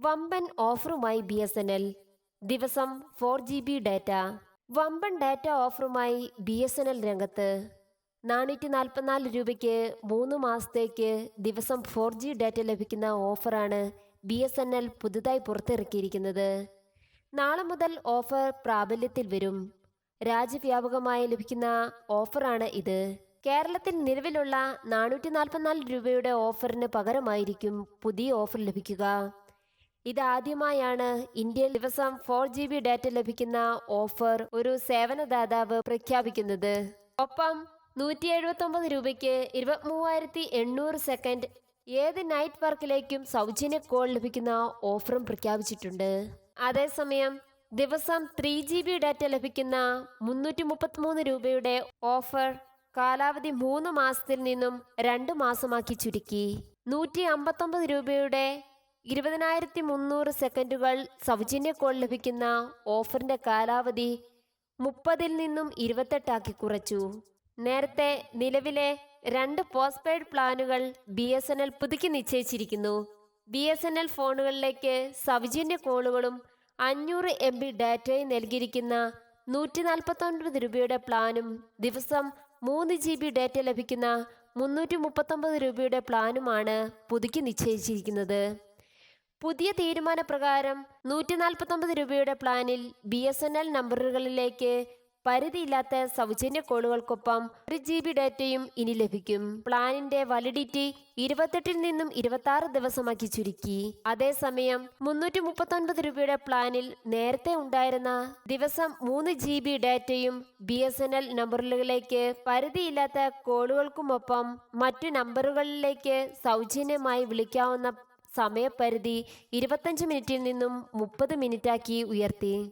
വമ്പൻ ഓഫറുമായി B S N L. ദിവസം ഫോർ ജി ബി ഡാറ്റ. വമ്പൻ ഡാറ്റ ഓഫറുമായി ബി എസ് എൻ എൽ രംഗത്ത്. നാനൂറ്റി നാൽപ്പത്തിനാല് രൂപയ്ക്ക് മൂന്ന് മാസത്തേക്ക് ദിവസം ഫോർ ജി ഡാറ്റ ലഭിക്കുന്ന ഓഫറാണ് ബി എസ് എൻ എൽ പുതുതായി പുറത്തിറക്കിയിരിക്കുന്നത്. നാളെ മുതൽ ഓഫർ പ്രാബല്യത്തിൽ വരും. രാജ്യവ്യാപകമായി ലഭിക്കുന്ന ഓഫറാണ് ഇത്. കേരളത്തിൽ നിലവിലുള്ള നാനൂറ്റി നാൽപ്പത്തിനാല് രൂപയുടെ ഓഫറിന് പകരമായിരിക്കും പുതിയ ഓഫർ ലഭിക്കുക. ഇതാദ്യമായാണ് ഇന്ത്യയിൽ ദിവസം ഫോർ ജി ബി ഡാറ്റ ലഭിക്കുന്ന ഓഫർ ഒരു സേവനദാതാവ് പ്രഖ്യാപിക്കുന്നത്. ഒപ്പം നൂറ്റി എഴുപത്തൊമ്പത് രൂപയ്ക്ക് ഇരുപത്തി മൂവായിരത്തി എണ്ണൂറ് സെക്കൻഡ് ഏത് നൈറ്റ് വർക്കിലേക്കും സൗജന്യ കോൾ ലഭിക്കുന്ന ഓഫറും പ്രഖ്യാപിച്ചിട്ടുണ്ട്. അതേസമയം ദിവസം ത്രീ ജി ബി ഡാറ്റ ലഭിക്കുന്ന മുന്നൂറ്റി മുപ്പത്തിമൂന്ന് രൂപയുടെ ഓഫർ കാലാവധി മൂന്ന് മാസത്തിൽ നിന്നും രണ്ട് മാസമാക്കി ചുരുക്കി. നൂറ്റി അമ്പത്തൊമ്പത് രൂപയുടെ ഇരുപതിനായിരത്തി മുന്നൂറ് സെക്കൻഡുകൾ സൗജന്യ കോൾ ലഭിക്കുന്ന ഓഫറിന്റെ കാലാവധി മുപ്പതിൽ നിന്നും ഇരുപത്തെട്ടാക്കി കുറച്ചു. നേരത്തെ നിലവിലെ രണ്ട് പോസ്റ്റ് പെയ്ഡ് പ്ലാനുകൾ ബി എസ് എൻ എൽ പുതുക്കി നിശ്ചയിച്ചിരിക്കുന്നു. ബി എസ് എൻ എൽ ഫോണുകളിലേക്ക് സൗജന്യ കോളുകളും അഞ്ഞൂറ് എം ബി ഡാറ്റയും നൽകിയിരിക്കുന്ന നൂറ്റി നാൽപ്പത്തൊൻപത് രൂപയുടെ പ്ലാനും ദിവസം മൂന്ന് ജി ബി ഡാറ്റ ലഭിക്കുന്ന മുന്നൂറ്റി മുപ്പത്തൊമ്പത് രൂപയുടെ പ്ലാനുമാണ് പുതുക്കി നിശ്ചയിച്ചിരിക്കുന്നത്. പുതിയ തീരുമാനപ്രകാരം നൂറ്റി നാൽപ്പത്തൊമ്പത് രൂപയുടെ പ്ലാനിൽ ബി എസ് എൻ എൽ നമ്പറുകളിലേക്ക് പരിധിയില്ലാത്ത സൗജന്യ കോളുകൾക്കൊപ്പം ഒരു ജി ബി ഡാറ്റയും ഇനി ലഭിക്കും. പ്ലാനിന്റെ വാലിഡിറ്റി ഇരുപത്തെട്ടിൽ നിന്നും ഇരുപത്തി ആറ് ദിവസമാക്കി ചുരുക്കി. അതേസമയം മുന്നൂറ്റി മുപ്പത്തൊൻപത് രൂപയുടെ പ്ലാനിൽ നേരത്തെ ഉണ്ടായിരുന്ന ദിവസം മൂന്ന് ജി ബി ഡാറ്റയും ബി എസ് എൻ എൽ നമ്പറുകളിലേക്ക് പരിധിയില്ലാത്ത കോളുകൾക്കുമൊപ്പം മറ്റു നമ്പറുകളിലേക്ക് സൗജന്യമായി വിളിക്കാവുന്ന സമയപരിധി ഇരുപത്തഞ്ച് മിനിറ്റിൽ നിന്നും മുപ്പത് മിനിറ്റാക്കി ഉയർത്തി.